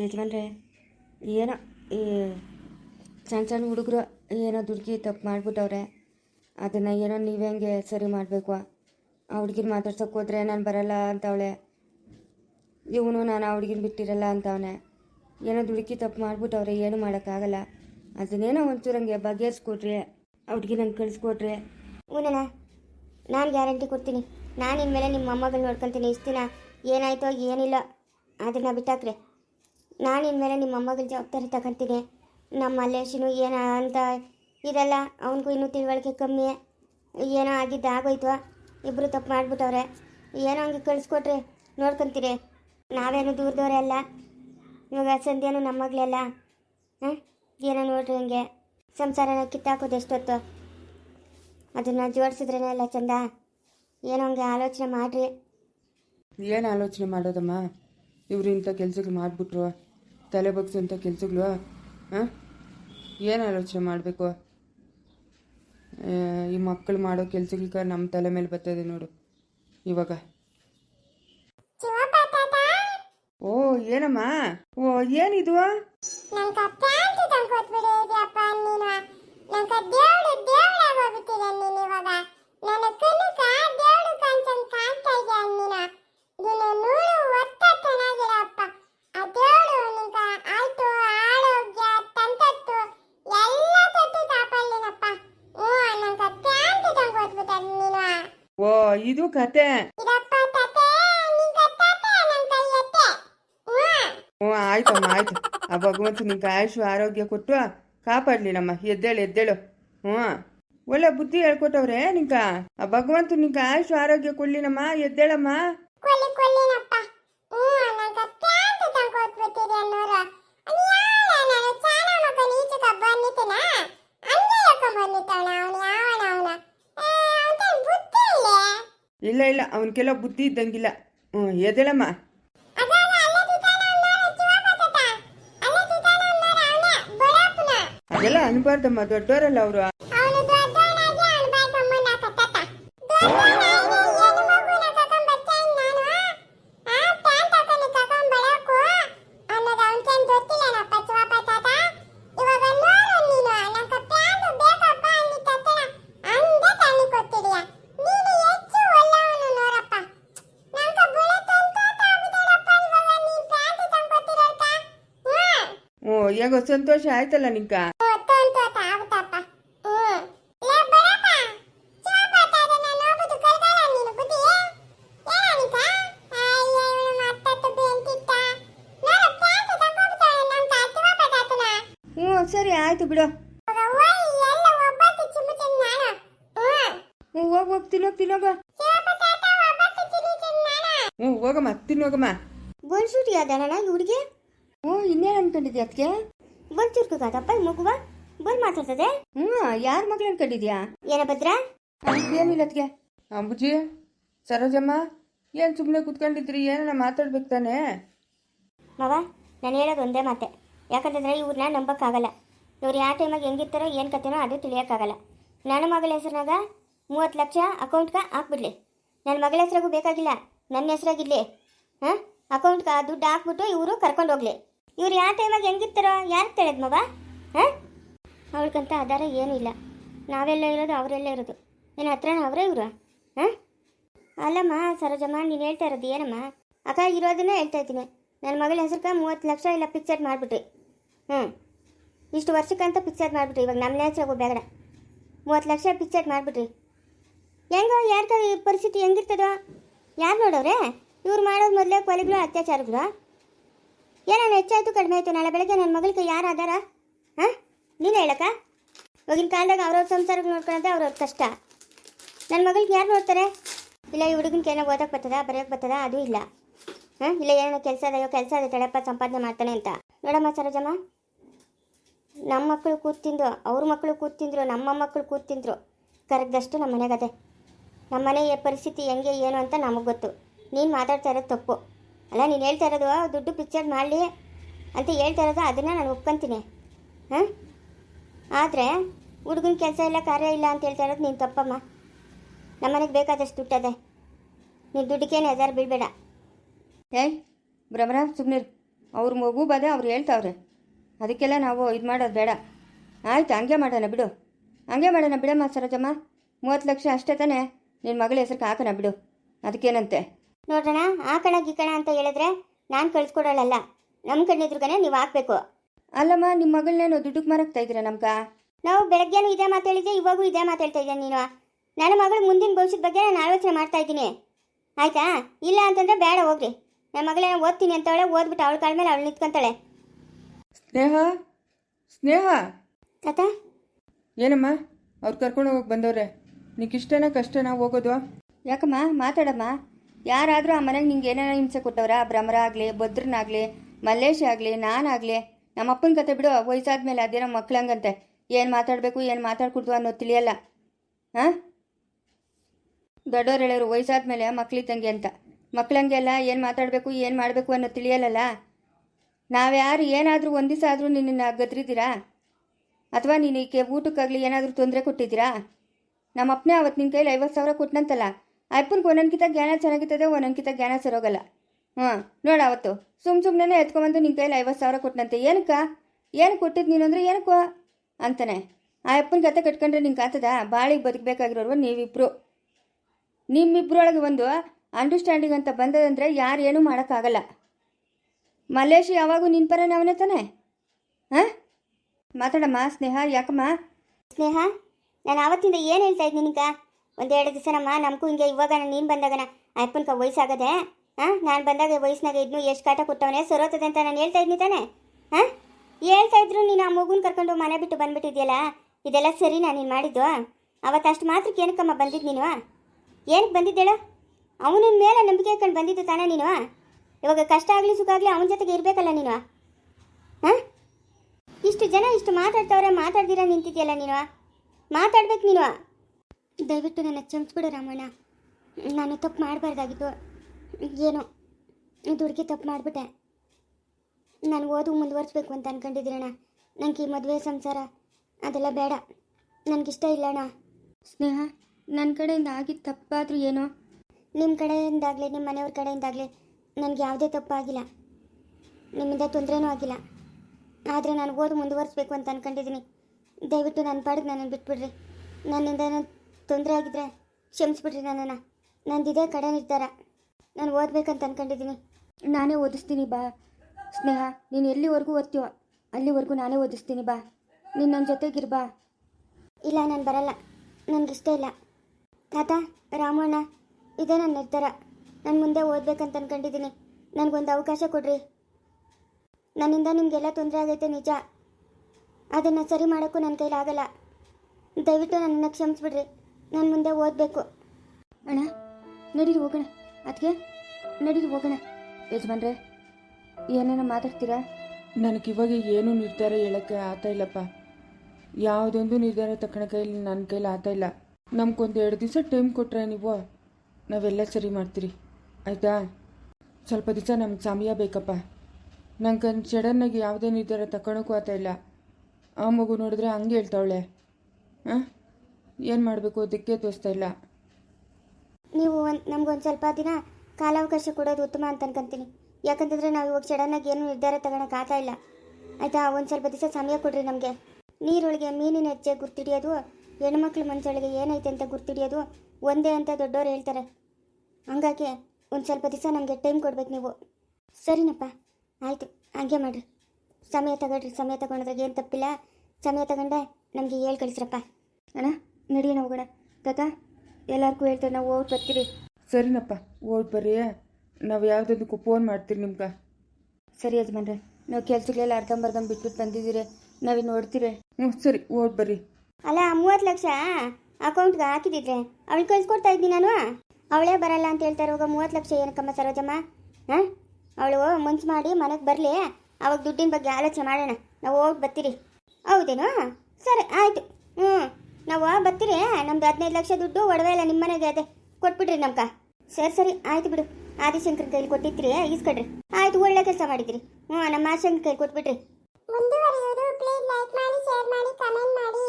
ಯಜಮಾನ್ರೆ, ಏನೋ ಈ ಸಣ್ಣ ಸಣ್ಣ ಹುಡುಗರು ಏನೋ ದುಡ್ಗಿ ತಪ್ಪು ಮಾಡಿಬಿಟ್ಟವ್ರೆ. ಅದನ್ನು ಏನೋ ನೀವೇ ಹಂಗೆ ಸರಿ ಮಾಡಬೇಕು? ಆ ಹುಡುಗಿನ ಮಾತಾಡ್ಸೋಕೆ ಹೋದ್ರೆ ನಾನು ಬರಲ್ಲ ಅಂತವಳೆ. ಇವನು ನಾನು ಆ ಹುಡುಗಿನ ಬಿಟ್ಟಿರಲ್ಲ ಅಂತವನೆ. ಏನೋ ದುಡುಕಿ ತಪ್ಪು ಮಾಡಿಬಿಟ್ಟವ್ರೆ, ಏನು ಮಾಡೋಕ್ಕಾಗಲ್ಲ. ಅದನ್ನೇನೋ ಒಂಚೂರು ಹಂಗೆ ಬಗೆಹರಿಸ್ಕೊಟ್ರಿ, ಆ ಹುಡುಗಿನ ಹಂಗೆ ಕಳಿಸ್ಕೊಟ್ರಿ. ಹೂನಣ್ಣ ನಾನು ಗ್ಯಾರಂಟಿ ಕೊಡ್ತೀನಿ. ನಾನು ಇನ್ಮೇಲೆ ನಿಮ್ಮ ಅಮ್ಮಗಳು ನೋಡ್ಕೊತೀನಿ. ಇಷ್ಟು ದಿನ ಏನಾಯ್ತೋ ಏನಿಲ್ಲ, ಅದನ್ನು ಬಿಟ್ಟಾಕ್ರಿ. ನಾನು ಇನ್ಮೇಲೆ ನಿಮ್ಮ ಮೊಮ್ಮಗಳ ಜವಾಬ್ದಾರಿ ತಗೊಂತೀನಿ. ನಮ್ಮ ಮಲ್ಲೇಶನು ಏನ ಅಂತ ಇದೆಲ್ಲ ಅವನಿಗೂ ಇನ್ನೂ ತಿಳುವಳಿಕೆ ಕಮ್ಮಿ. ಏನೋ ಆಗಿದ್ದು ಆಗೋಯ್ತು. ಇಬ್ಬರು ತಪ್ಪು ಮಾಡಿಬಿಟ್ಟವ್ರೆ. ಏನೋ ಹಂಗೆ ಕಳಿಸ್ಕೊಟ್ರಿ ನೋಡ್ಕೊತೀರಿ. ನಾವೇನು ದೂರದವ್ರೆ ಅಲ್ಲ. ಇವಾಗ ಸಂಧ್ಯಾನು ನಮ್ಮ ಮಗಳೆಲ್ಲ ಹಾಂ? ಏನೋ ನೋಡ್ರಿ ಹಂಗೆ. ಸಂಸಾರನ ಕಿತ್ತಾಕೋದು ಎಷ್ಟೊತ್ತು? ಅದನ್ನು ಜೋಡಿಸಿದ್ರೇ ಅಲ್ಲ ಚಂದ? ಏನೋ ಹಂಗೆ ಆಲೋಚನೆ ಮಾಡಿರಿ. ಏನು ಆಲೋಚನೆ ಮಾಡೋದಮ್ಮ? ಇವರು ಇಂಥ ಕೆಲಸಕ್ಕೆ ಮಾಡಿಬಿಟ್ರು. ತಲೆ ಬಗ್ಸೋಂಥ ಕೆಲಸಗಳು ಹಾಂ ಏನು ಆಲೋಚನೆ ಮಾಡಬೇಕು? ಈ ಮಕ್ಕಳು ಮಾಡೋ ಕೆಲಸಗಳಿಗೆ ನಮ್ಮ ತಲೆ ಮೇಲೆ ಬರ್ತದೆ ನೋಡು ಇವಾಗ. ಓ ಏನಮ್ಮ? ಓ ಏನಿದು? ಕಾಣ್ತಾ ಇದೆಯಾ ನೀನು? ನೂರು ವರ್ಷ ಆ ದೇವ್ಳು ನಿಂಗ ಆಯ್ತು ಆರೋಗ್ಯ ತಂತತ್ತು ಎಲ್ಲ ತತ್ತು ಕಾಪಾಡಲಿನಪ್ಪ ಹ್ಞೂ ನಂಗೆ ಪ್ಯಾಂಟ್ ತಂದ್ಕೊಟ್ಬಿಟ್ಟೆ ನೀನು ಓ ಇದು ಕತೆ. ಆಯ್ತಮ್ಮ ಆಯ್ತು. ಆ ಭಗವಂತ ನಿಂಗೆ ಆಯುಷು ಆರೋಗ್ಯ ಕೊಟ್ಟು ಕಾಪಾಡಲಿಲ್ಲಮ್ಮ. ಎದ್ದೇಳು ಎದ್ದೇಳು. ಹ್ಮ್. ಒಳ್ಳೆ ಬುದ್ಧಿ ಹೇಳ್ಕೊಟ್ಟವ್ರೆ ನಿಂಕ ಆ ಭಗವಂತ ನಿಂಗೆ ಆಯುಷು ಆರೋಗ್ಯ ಕೊಡ್ಲಿನಮ್ಮ ಎದ್ದೇಳಮ್ಮ. ಇಲ್ಲ ಇಲ್ಲ ಅವನಕೆಲ್ಲ ಬುದ್ಧಿ ಇದ್ದಂಗಿಲ್ಲ ಹ್ಮ್ ಎದಳಮ್ಮ ಅವನೇ ಅದೆಲ್ಲ ಅನ್ಬಾರ್ದಮ್ಮ ದೊಡ್ಡವರಲ್ಲ ಅವರು ಅವನು ದೊಡ್ಡವನಾಗಿ ಅವನ ಬಾಯ್ ಕಮ್ಮನ ಕತ್ತತ ದೊಡ್ಡವನಾಗಿ ಏನು ಮಗುನ ಕರ್ಕೊಂಡ್ ಬರ್ತಾಯಿನ್ ನಾನು ಆ ಪ್ಯಾಂಟ್ ಹಾಕೊಂಡು ಕರ್ಕೊಂಡ್ ಬರಕು ಅನ್ನೋದು ಅವನ್ಕೇನ್ ಗೊತ್ತಿಲ್ಲನಪ್ಪ ಚಿವಪ್ಪ ತಾತ ಇವಾಗ ನೋಡು ನೀನು ನಂಗೆ ಪ್ಯಾಂಟ್ ಬೇಕಪ್ಪ ಅನ್ನಿ ತತ್ತನ ಅಂದೆ ತಂದು ಕೊಟ್ಟಿದೀಯ ನೀನು ಹೆಚ್ಚು ಒಳ್ಳೆಯವನು ನೋಡಪ್ಪ ನಂಗೆ ಬುಲೆಟ್ ಅಂತ ಆಗ್ಬಿಟ್ಟದಪ್ಪ ಇವಾಗ ನೀನ್ ಪ್ಯಾಂಟ್ ತಂದ್ಕೊಟ್ಟಿರಲ್ಕ ಹ್ಞೂ ಹೇಗೋ ಸಂತೋಷ ಆಯ್ತಲ್ಲ ನಿಂಕ? ಹ್ಞೂ, ಸರಿ, ಆಯ್ತು ಬಿಡು. ಹ್ಞೂ, ಹೋಗಿ ಹೋಗಿ ತಿನ್ನೋಗಿ ತಿನ್ನೋಗ ಹ್ಞೂ, ಹೋಗಮ್ಮ ತಿನ್ನೋಗಮ್ಮ ಬೋಲ್ಸೂಟಿ ಅದಣ್ಣ ಹುಡುಗಿ? ಹ್ಞೂ ಇನ್ನೇನು ಅನ್ಕೊಂಡಿದ್ಯಾ ಅದಕ್ಕೆ ಬೋಲ್ ಚುರ್ಕದಪ್ಪ ಮಗುವ? ಬಂದ್ ಮಾತಾಡ್ತದೆ? ಹ್ಞೂ ಯಾರ ಮಗಳು ಅನ್ಕೊಂಡಿದ್ಯಾ? ಏನ ಭದ್ರ? ಏನಿಲ್ಲ ಅದಕ್ಕೆ ಅಂಬುಜಿ ಸರೋಜಮ್ಮ ಏನು ಸುಮ್ಮನೆ ಕುತ್ಕೊಂಡಿದ್ರಿ? ಏನನ್ನ ಮಾತಾಡ್ಬೇಕು ತಾನೇ? ಮವ ನಾನು ಹೇಳೋದು ಒಂದೇ ಮಾತೆ. ಯಾಕಂತಂದ್ರೆ ಇವ್ರನ್ನ ನಂಬಕ್ಕಾಗಲ್ಲ. ಇವ್ರು ಯಾವ ಟೈಮಾಗ ಹೆಂಗಿರ್ತಾರೋ ಏನು ಕತೆನೋ ಅದು ತಿಳಿಯೋಕ್ಕಾಗಲ್ಲ. ನನ್ನ ಮಗಳ ಹೆಸರಿನಾಗ ಮೂವತ್ತು ಲಕ್ಷ ಅಕೌಂಟ್ಗೆ ಹಾಕ್ಬಿಡ್ಲಿ. ನನ್ನ ಮಗಳ ಹೆಸ್ರಾಗೂ ಬೇಕಾಗಿಲ್ಲ. ನನ್ನ ಹೆಸ್ರಾಗಿರ್ಲಿ ಹಾಂ? ಅಕೌಂಟ್ಗೆ ದುಡ್ಡು ಹಾಕ್ಬಿಟ್ಟು ಇವರು ಕರ್ಕೊಂಡು ಹೋಗ್ಲಿ. ಇವ್ರು ಯಾವ ಟೈಮಾಗ ಹೆಂಗಿರ್ತಾರೋ ಯಾರು ಕೇಳಿದ್ ಮಗ ಹಾಂ? ಅವಳಿಗಂತ ಆಧಾರ ಏನೂ ಇಲ್ಲ. ನಾವೆಲ್ಲ ಇರೋದು ಅವರೆಲ್ಲ ಇರೋದು. ನಿನ್ನ ಹತ್ರನೇ ಅವರೇ ಇವರು? ಹಾಂ? ಅಲ್ಲಮ್ಮ ಸರೋಜಮ್ಮ ನೀನು ಹೇಳ್ತಾ ಇರೋದು ಏನಮ್ಮ? ಅಕ್ಕ ಇರೋದನ್ನೇ ಹೇಳ್ತಾ ಇದ್ದೀನಿ. ನನ್ನ ಮಗಳ ಹೆಸ್ರಕ್ಕೆ ಮೂವತ್ತು ಲಕ್ಷ ಇಲ್ಲ ಪಿಕ್ಚರ್ ಮಾಡಿಬಿಟ್ರಿ. ಹ್ಞೂ ಇಷ್ಟು ವರ್ಷಕ್ಕಂತ ಪಿಕ್ಚರ್ ಮಾಡಿಬಿಟ್ರಿ. ಇವಾಗ ನಮ್ಮ ಹೆಸ್ರಾಗು ಬೇಡ ಮೂವತ್ತು ಲಕ್ಷ ಪಿಕ್ಚರ್ ಮಾಡಿಬಿಟ್ರಿ. ಹೆಂಗೋ ಯಾರ್ದ ಪರಿಸ್ಥಿತಿ ಹೆಂಗಿರ್ತದೋ? ಯಾರು ನೋಡವ್ರೆ? ಇವ್ರು ಮಾಡೋದು ಮೊದಲೇ ಕೊಲೆಗಳು ಅತ್ಯಾಚಾರಗಳು ಏನಾನ ಹೆಚ್ಚಾಯ್ತು, ಕಡಿಮೆ ಆಯಿತು? ನಾಳೆ ಬೆಳಗ್ಗೆ ನನ್ನ ಮಗಳಿಗೆ ಯಾರು ಆಧಾರ? ಹಾಂ ನೀನು ಹೇಳಕ್ಕ? ಇವಾಗಿನ ಕಾಲದಾಗ ಅವ್ರವ್ರ ಸಂಸಾರಗಳು ನೋಡ್ಕೊಳ್ಳೋದೇ ಅವ್ರವ್ರ ಕಷ್ಟ. ನನ್ನ ಮಗಳಿಗೆ ಯಾರು ನೋಡ್ತಾರೆ? ಇಲ್ಲ, ಈ ಹುಡುಗನಿಗೆ ಏನೋ ಓದಕ್ಕೆ ಬರ್ತದ, ಬರೆಯೋಕೆ ಬರ್ತದ? ಅದು ಇಲ್ಲ. ಹಾಂ ಇಲ್ಲ ಏನೋ ಕೆಲಸ ಅದೆಯೋ, ಕೆಲಸ ಅದೇ, ತಡಪ್ಪ, ಸಂಪಾದನೆ ಮಾಡ್ತಾನೆ ಅಂತ. ನೋಡಮ್ಮ ಸರೋಜಮ್ಮ. ನಮ್ಮ ಮಕ್ಕಳು ಕೂತ್ ತಿಂದರು, ಅವ್ರ ಮಕ್ಕಳು ಕೂತ್ ತಿಂದರು, ನಮ್ಮ ಮಕ್ಕಳು ಕೂತ್ ತಿಂದರು. ಕರೆಕ್ಟ್ ಅಷ್ಟು ನಮ್ಮ ಮನೆಗದೆ ನಮ್ಮ ಮನೆಯ ಪರಿಸ್ಥಿತಿ ಹೆಂಗೆ, ಏನು ಅಂತ ನಮಗೆ ಗೊತ್ತು. ನೀನು ಮಾತಾಡ್ತಾ ಇರೋದು ತಪ್ಪು. ಅಲ್ಲ, ನೀನು ಹೇಳ್ತಾ ಇರೋದು ದುಡ್ಡು ಪಿಕ್ಚರ್ ಮಾಡಲಿ ಅಂತ ಹೇಳ್ತಾ ಇರೋದು, ಅದನ್ನು ನಾನು ಒಪ್ಕೊಂತೀನಿ. ಹಾಂ? ಆದರೆ, ಹುಡುಗನ ಕೆಲಸ ಇಲ್ಲ, ಕಾರ್ಯ ಇಲ್ಲ ಅಂತ ಹೇಳ್ತಾ ಇರೋದು ನೀನು ತಪ್ಪಮ್ಮ. ನಮ್ಮನೆಗೆ ಬೇಕಾದಷ್ಟು ದುಡ್ಡದೆ ನೀನು ದುಡ್ಡಿಗೇನು ಹೆದಾರು ಬಿಡಬೇಡ. ಏಯ್ ಭ್ರಮರ ಸುಮ್ಮನೆ ಅವ್ರ ಮಗು ಬಾದೆ ಅವ್ರು ಹೇಳ್ತಾವ್ರೆ. ಅದಕ್ಕೆಲ್ಲ ನಾವು ಇದು ಮಾಡೋದು ಬೇಡ. ಆಯ್ತು, ಹಂಗೆ ಮಾಡೋಣ ಬಿಡು. ಹಂಗೆ ಮಾಡೋಣ ಬಿಡಮ್ಮ, ಸರೋಜಮ್ಮ. ಮೂವತ್ತು ಲಕ್ಷ ಅಷ್ಟೇ ತಾನೇ ನಿನ್ನ ಮಗಳ ಹೆಸ್ರಿಗೆ ಹಾಕೋಣ ಬಿಡು. ಅದಕ್ಕೇನಂತೆ? ನೋಡ್ರಣ ಆ ಕಣ ಗಿಕಣ ಅಂತ ಹೇಳಿದ್ರೆ ನಾನು ಕಳಿಸ್ಕೊಡೋಳಲ್ಲ. ನಮ್ಮ ಕಣ್ಣಿದ್ರುಗನೆ ನೀವು ಹಾಕ್ಬೇಕು. ಅಲ್ಲಮ್ಮ ನಿಮ್ಮ ಮಗಳನ್ನೇನು ದುಡ್ಡುಗೆ ಮಾರಾಕ್ತಾ ಇದ್ದೀರಾ ನಮ್ಗ? ನಾವು ಬೆಳಗ್ಗೆನೂ ಇದೇ ಮಾತಾಡಿದ್ದೆ ಇವಾಗೂ ಇದೇ ಮಾತಾಡ್ತಾ ಇದ್ದೆ ನೀನು. ನನ್ನ ಮಗಳು ಮುಂದಿನ ಭವಿಷ್ಯದ ಬಗ್ಗೆ ನಾನು ಆಲೋಚನೆ ಮಾಡ್ತಾ ಇದ್ದೀನಿ. ಆಯ್ತಾ? ಇಲ್ಲ ಅಂತಂದ್ರೆ ಬೇಡ ಹೋಗ್ರಿ. ನನ್ನ ಮಗಳೇ ಓದ್ತೀನಿ ಅಂತವಳೆ ಓದ್ಬಿಟ್ಟು ಅವಳ ಕಾಲ ಮೇಲೆ ಅವಳು ನಿಂತ್ಕೊಂತಾಳೆ. ಸ್ನೇಹ? ಸ್ನೇಹ? ತಾತ? ಏನಮ್ಮ? ಅವ್ರು ಕರ್ಕೊಂಡು ಹೋಗಿ ಬಂದವ್ರೆ. ನಿಂಗೆ ಇಷ್ಟನಾ ಕಷ್ಟನಾ ಹೋಗೋದು? ಯಾಕಮ್ಮ ಮಾತಾಡಮ್ಮ. ಯಾರಾದರೂ ಆ ಮನೆಗೆ ನಿಂಗೆ ಏನೇನೋ ಹಿಂಸೆ ಕೊಟ್ಟವ್ರ ಭ್ರಮರ ಆಗಲಿ ಭದ್ರನಾಗಲಿ ಮಲ್ಲೇಶ್ ಆಗಲಿ ನಮ್ಮ ಅಪ್ಪನ ಕತೆ ಬಿಡು, ವಯಸ್ಸಾದ್ಮೇಲೆ ಅದೇನೋ ಮಕ್ಳಂಗಂತೆ. ಏನು ಮಾತಾಡಬೇಕು, ಏನು ಮಾತಾಡ್ಕೊಡ್ತು ಅನ್ನೋದು ತಿಳಿಯಲ್ಲ. ಹಾಂ ದೊಡ್ಡವ್ರು ಹೇಳೋರು ವಯಸ್ಸಾದ್ಮೇಲೆ ತಂಗಿ ಅಂತ. ಮಕ್ಳಂಗೆಲ್ಲ ಏನು ಮಾತಾಡಬೇಕು, ಏನು ಮಾಡಬೇಕು ಅನ್ನೋದು ತಿಳಿಯಲ್ಲಲ್ಲ? ನಾವ್ಯಾರು ಏನಾದರೂ ಒಂದು ದಿವಸ ಆದರೂ ನಿನ್ನನ್ನು ಗದ್ರಿದ್ದೀರಾ? ಅಥವಾ ನೀನು ಈಕೆ ಊಟಕ್ಕಾಗಲಿ ಏನಾದರೂ ತೊಂದರೆ ಕೊಟ್ಟಿದ್ದೀರಾ? ನಮ್ಮ ಅಪ್ಪನೇ ಅವತ್ತು ನಿನ್ನ ಕೈಲಿ ಐವತ್ತು ಸಾವಿರ ಕೊಟ್ಟನಂತಲ್ಲ ಅಪ್ಪನಿಗೆ ಒಂದೊಂದ್ಕಿತ ಜ್ಞಾನ ಚೆನ್ನಾಗಿರ್ತದೆ, ಒಂದೊಂದ್ಕಿತ ಜ್ಞಾನ ಸರೋಗಲ್ಲ. ಹಾಂ ನೋಡ ಅವತ್ತು ಸುಮ್ ಸುಮ್ಮನೆ ಎತ್ಕೊಂಬಂದು ನಿನ್ನ ಕೈಯಲ್ಲಿ ಐವತ್ತು ಸಾವಿರ ಕೊಟ್ಟನಂತೆ. ಏನಕ್ಕ? ಏನು ಕೊಟ್ಟಿದ್ದು ನೀನು ಅಂದರೆ ಏನಕ್ಕೋ? ಅಂತಾನೆ. ಆ ಅಪ್ಪನ ಕತೆ ಕಟ್ಕೊಂಡ್ರೆ ನಿಂಗೆ ಕಾತದ ಬಾಳಿಗೆ ಬದುಕಬೇಕಾಗಿರೋರು ನೀವಿಬ್ಬರು ನಿಮ್ಮಿಬ್ಬರೊಳಗೆ ಒಂದು ಅಂಡರ್ಸ್ಟ್ಯಾಂಡಿಂಗ್ ಅಂತ ಬಂದದಂದ್ರೆ ಯಾರು ಏನೂ ಮಾಡೋಕ್ಕಾಗಲ್ಲ. ಮಲ್ಲೇಶ್ ಯಾವಾಗೂ ನಿನ್ನ ಪರನೇ ಅವನೇ ತಾನೆ? ಹಾಂ? ಮಾತಾಡಮ್ಮ, ಸ್ನೇಹ, ಯಾಕಮ್ಮ? ಸ್ನೇಹ, ನಾನು ಆವತ್ತಿಂದ ಏನು ಹೇಳ್ತಾ ಇದ್ದೀನಿ ಒಂದೆರಡು ದಿವಸ ನಮ್ಮ ನಮಗೂ ಹಿಂಗೆ ಇವಾಗ ನಾನು ನೀನು ಬಂದಾಗ ಅಪ್ಪನ್ಕ ವಯಸ್ಸಾಗದೆ ಹಾಂ ನಾನು ಬಂದಾಗ ವಯಸ್ಸಿನಾಗ ಇದ್ನು ಎಷ್ಟು ಕಾಟ ಕೊಟ್ಟವನೇ, ಸರೋತದೆ ಅಂತ ನಾನು ಹೇಳ್ತಾ ಇದ್ನಿ ತಾನೆ ಹಾಂ ಹೇಳ್ತಾ ಇದ್ರು ನೀನು ಆ ಮಗುನ ಕರ್ಕೊಂಡು ಮನೆ ಬಿಟ್ಟು ಬಂದ್ಬಿಟ್ಟಿದ್ಯಲ್ಲ, ಇದೆಲ್ಲ ಸರಿನಾ ನೀನು ಮಾಡಿದ್ದು? ಅವತ್ತಷ್ಟು ಮಾತ್ರಕ್ಕೆ ಏನಕ್ಕಮ್ಮ ಬಂದಿದ್ದು ನೀನು? ಏನಕ್ಕೆ ಬಂದಿದ್ದೇಳು? ಅವನ ಮೇಲೆ ನಂಬಿಕೆ ಹಾಕೊಂಡು ಬಂದಿದ್ದು ತಾನೇ ನೀನು? ಇವಾಗ ಕಷ್ಟ ಆಗಲಿ ಸುಖ ಆಗಲಿ ಅವನ ಜೊತೆಗೆ ಇರಬೇಕಲ್ಲ ನೀನು? ಹಾಂ ಇಷ್ಟು ಜನ ಇಷ್ಟು ಮಾತಾಡ್ತವ್ರೆ, ಮಾತಾಡ್ದಿರ ನಿಂತಿದ್ಯಲ್ಲ ನೀನು? ಮಾತಾಡ್ಬೇಕು ನೀನು? ದಯವಿಟ್ಟು ನನ್ನ ಕ್ಷಮಿಸ್ಬಿಡು ರಾಮಣ್ಣ. ನಾನು ತಪ್ಪು ಮಾಡಬಾರ್ದಾಗಿತ್ತು. ಏನೋ? ದುಡ್ಗೆ ತಪ್ಪು ಮಾಡಿಬಿಟ್ಟೆ. ನಾನು ಓದು ಮುಂದುವರಿಸ್ಬೇಕು ಅಂತ ಅನ್ಕೊಂಡಿದ್ದೀರಣ್ಣ ನನಗೆ ಈ ಮದುವೆ ಸಂಸಾರ ಅದೆಲ್ಲ ಬೇಡ. ನನಗಿಷ್ಟ ಇಲ್ಲ ಅಣ್ಣ ಸ್ನೇಹ ನನ್ನ ಕಡೆಯಿಂದ ಆಗಿದ್ದು ತಪ್ಪಾದರೂ ಏನೋ? ನಿಮ್ಮ ಕಡೆಯಿಂದಾಗಲಿ ನಿಮ್ಮ ಮನೆಯವ್ರ ಕಡೆಯಿಂದಾಗಲಿ ನನಗೆ ಯಾವುದೇ ತಪ್ಪಾಗಿಲ್ಲ. ನಿಮ್ಮಿಂದ ತೊಂದರೆನೂ ಆಗಿಲ್ಲ. ಆದರೆ ನಾನು ಓದು ಮುಂದುವರಿಸ್ಬೇಕು ಅಂತ ಅನ್ಕೊಂಡಿದ್ದೀನಿ. ದಯವಿಟ್ಟು ನನ್ನ ಪಾಡಿಗೆ ನನ್ನನ್ನು ಬಿಟ್ಬಿಡ್ರಿ. ನನ್ನಿಂದ ತೊಂದರೆ ಆಗಿದ್ರೆ ಕ್ಷಮಿಸ್ಬಿಟ್ರಿ ನನ್ನನ್ನು. ನಂದಿದೆ ಕಡೆ ನಿರ್ಧಾರ. ನಾನು ಓದ್ಬೇಕಂತ ಅನ್ಕೊಂಡಿದ್ದೀನಿ ನಾನೇ ಓದಿಸ್ತೀನಿ ಬಾ. ಸ್ನೇಹ, ನೀನು ಎಲ್ಲಿವರೆಗೂ ಓದ್ತೀವೋ ಅಲ್ಲಿವರೆಗೂ ನಾನೇ ಓದಿಸ್ತೀನಿ ಬಾ. ನೀನು ನನ್ನ ಜೊತೆಗಿರು ಬಾ. ಇಲ್ಲ, ನಾನು ಬರಲ್ಲ. ನನಗಿಷ್ಟ ಇಲ್ಲ. ತಾತ, ರಾಮಣ್ಣ, ಇದೇ ನನ್ನ ನಿರ್ಧಾರ. ನಾನು ಮುಂದೆ ಓದ್ಬೇಕಂತ ಅನ್ಕೊಂಡಿದ್ದೀನಿ ನನಗೊಂದು ಅವಕಾಶ ಕೊಡ್ರಿ. ನನ್ನಿಂದ ನಿಮಗೆಲ್ಲ ತೊಂದರೆ ಆಗೈತೆ ನಿಜ. ಅದನ್ನು ಸರಿ ಮಾಡೋಕ್ಕೂ ನನ್ನ ಕೈಲಾಗಲ್ಲ. ದಯವಿಟ್ಟು ನನ್ನನ್ನು ಕ್ಷಮಿಸ್ಬಿಡ್ರಿ. ನಾನು ಮುಂದೆ ಓದಬೇಕು. ಅಣ್ಣ ನಡೀರಿ ಹೋಗೋಣ. ಅದಕ್ಕೆ ನಡೀರಿ ಹೋಗೋಣ. ಯಜಮಾನ್ರೆ ಏನೇನೋ ಮಾತಾಡ್ತೀರಾ? ನನಗೆ ಇವಾಗ ಏನು ನಿರ್ಧಾರ ಹೇಳೋಕ್ಕೆ ಆಗ್ತಾ ಇಲ್ಲಪ್ಪ. ಯಾವುದೊಂದು ನಿರ್ಧಾರ ತಕ್ಕಣ ಕೈಲಿ ನನ್ನ ಕೈಲಿ ಆಗ್ತಾ ಇಲ್ಲ. ನಮ್ಗೊಂದು ಎರಡು ದಿವಸ ಟೈಮ್ ಕೊಟ್ಟರೆ ನೀವು ನಾವೆಲ್ಲ ಸರಿ ಮಾಡ್ತೀರಿ. ಆಯಿತಾ? ಸ್ವಲ್ಪ ದಿವಸ ನಮ್ಗೆ ಸಮಯ ಬೇಕಪ್ಪ. ನಂಗೆ ಸಡನ್ನಾಗಿ ಯಾವುದೇ ನಿರ್ಧಾರ ತಗೊಳಕ್ಕೂ ಆಗ್ತಾ ಇಲ್ಲ. ಆ ಮಗು ನೋಡಿದ್ರೆ ಹಂಗೆ ಹೇಳ್ತಾವಳೆ. ಹಾಂ? ಏನು ಮಾಡಬೇಕು? ಅದಕ್ಕೆ ತೋರಿಸ್ತಾ ಇಲ್ಲ. ನೀವು ಒಂದು ನಮ್ಗೊಂದು ಸ್ವಲ್ಪ ದಿನ ಕಾಲಾವಕಾಶ ಕೊಡೋದು ಉತ್ತಮ ಅಂತ ಅನ್ಕೊಂತೀನಿ. ಯಾಕಂತಂದರೆ ನಾವು ಇವಾಗ ಸಡನ್ನಾಗಿ ಏನು ನಿರ್ಧಾರ ತಗೊಳಕ್ಕೆ ಆಗ್ತಾ ಇಲ್ಲ. ಆಯಿತಾ? ಒಂದು ಸ್ವಲ್ಪ ದಿವಸ ಸಮಯ ಕೊಡ್ರಿ ನಮಗೆ. ನೀರೊಳಗೆ ಮೀನಿನ ಹೆಜ್ಜೆ ಗುರ್ತಿಡಿಯೋದು, ಹೆಣ್ಮಕ್ಳ ಮನಸ್ಸೊಳಗೆ ಏನೈತೆ ಅಂತ ಗುರ್ತಿಡಿಯೋದು ಒಂದೇ ಅಂತ ದೊಡ್ಡವ್ರು ಹೇಳ್ತಾರೆ. ಹಂಗಾಗಿ ಒಂದು ಸ್ವಲ್ಪ ದಿವಸ ನಮಗೆ ಟೈಮ್ ಕೊಡ್ಬೇಕು ನೀವು. ಸರಿನಪ್ಪ. ಆಯಿತು, ಹಾಗೆ ಮಾಡಿರಿ. ಸಮಯ ತಗೊಳ್ರಿ, ಸಮಯ ತಗೊಂಡ್ರೆ ಏನು ತಪ್ಪಿಲ್ಲ. ಸಮಯ ತಗೊಂಡೆ ನಮಗೆ ಹೇಳಿ ಕಳಿಸ್ರಪ್ಪ. ಅಣ್ಣ? ನಡಿಯೋಣ ಹೋಗೋಣ. ತಾತ ಎಲ್ಲರಿಗೂ ಹೇಳ್ತಾರೆ ನಾವು ಹೋಗಿ ಬರ್ತೀರಿ ಸರಿನಪ್ಪ ಓಡ್ ಬರ್ರಿ. ನಾವು ಯಾವುದೊಂದಕ್ಕೂ ಫೋನ್ ಮಾಡ್ತೀರಿ ನಿಮ್ಗೆ. ಸರಿ ಯಜಮಾನ್ರೆ ನಾವು ಕೆಲ್ಸಗಳೆಲ್ಲ ಅರ್ಧಂಬರ್ಧಂ ಬಿಟ್ಬಿಟ್ಟು ಬಂದಿದ್ದೀರಿ. ನಾವಿನ್ನು ನೋಡ್ತೀರಿ ಹ್ಞೂ ಸರಿ ಓಡ್ ಬರ್ರಿ. ಅಲ್ಲ ಮೂವತ್ತು ಲಕ್ಷ ಅಕೌಂಟ್ಗೆ ಹಾಕಿದಿದ್ರೆ ಅವಳು ಕಳ್ಸ್ಕೊಡ್ತಾ ಇದ್ದೀನಿ ನಾನು. ಅವಳೇ ಬರಲ್ಲ ಅಂತ ಹೇಳ್ತಾ ಇವಾಗ ಮೂವತ್ತು ಲಕ್ಷ ಏನಕ್ಕಮ್ಮ ಸರೋಜಮ್ಮ? ಹಾಂ? ಅವಳು ಮುಂಚೆ ಮಾಡಿ ಮನೆಗೆ ಬರಲಿ. ಅವಾಗ ದುಡ್ಡಿನ ಬಗ್ಗೆ ಆಲೋಚನೆ ಮಾಡೋಣ. ನಾವು ಹೋಗಿ ಬರ್ತೀರಿ. ಹೌದೇನು? ಸರಿ ಆಯಿತು. ಹ್ಞೂ ನಾವು ಬರ್ತೀರಿ? ನಮ್ದು ಹದಿನೈದು ಲಕ್ಷ ದುಡ್ಡು ಒಡವೆ ಇಲ್ಲ ನಿಮ್ಮ ಮನೆಗೆ ಅದೇ. ಕೊಟ್ಬಿಡ್ರಿ ನಮ್ಗೆ. ಸರಿ ಸರಿ, ಆಯ್ತು ಬಿಡು. ಆದಿಶಂಕರ್ ಕೈಲಿ ಕೊಟ್ಟಿದ್ರಿ ಈಸ್ಕೊಡ್ರಿ. ಆಯ್ತು, ಒಳ್ಳೆ ಕೆಲಸ ಮಾಡಿದ್ರಿ ಹ್ಞೂ ನಮ್ಮ ಆಶಂಕರ್ ಕೈಲಿ ಕೊಟ್ಬಿಡ್ರಿ. ಮುಂದುವರಿಯೋದು ಪ್ಲೀಸ್ ಲೈಕ್ ಮಾಡಿ ಶೇರ್ ಮಾಡಿ ಕಮೆಂಟ್ ಮಾಡಿ.